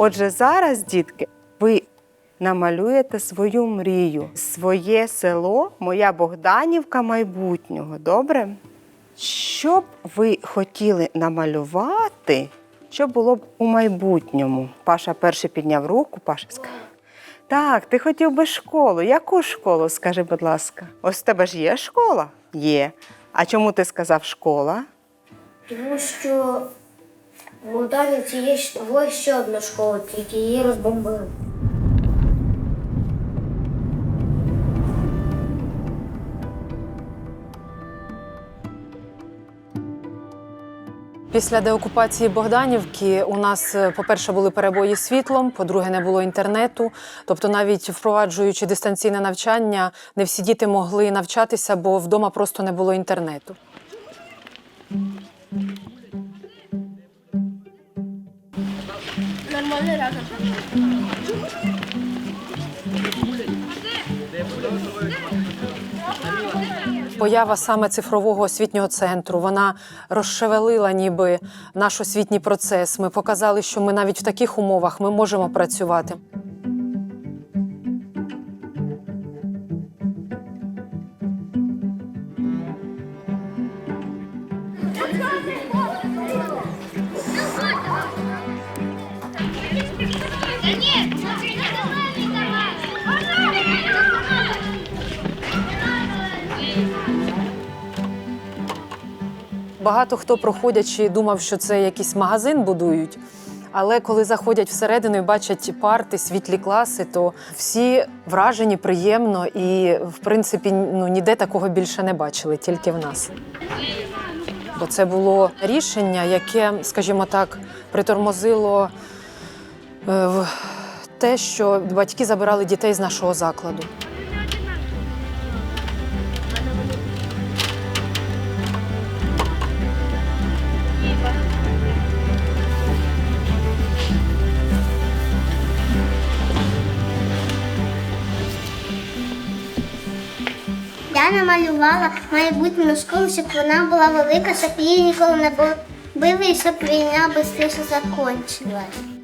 Отже, зараз, дітки, ви намалюєте свою мрію, своє село, моя Богданівка майбутнього. Добре? Що б ви хотіли намалювати, що було б у майбутньому? Паша перший підняв руку, Паша сказав. Так, ти хотів би школу. Яку школу, скажи, будь ласка? Ось в тебе ж є школа? Є. А чому ти сказав школа? Тому що в Молдавівці є ще одна школа, тільки її розбомбили. Після деокупації Богданівки у нас, е, по-перше, були перебої з світлом, по-друге, не було інтернету. Тобто, навіть впроваджуючи дистанційне навчання, не всі діти могли навчатися, бо вдома просто не було інтернету. Поява саме цифрового освітнього центру вона розшевелила ніби наш освітній процес. Ми показали, що ми навіть в таких умовах ми можемо працювати. Багато хто проходячи думав, що це якийсь магазин будують. Але коли заходять всередину і бачать парти, світлі класи, то всі вражені приємно і, в принципі, ну ніде такого більше не бачили, тільки в нас. Бо це було рішення, яке, скажімо так, притормозило е, те, що батьки забирали дітей з нашого закладу. Я намалювала майбутню школу, щоб вона була велика, щоб її ніколи не били і щоб війна швидше закінчилась.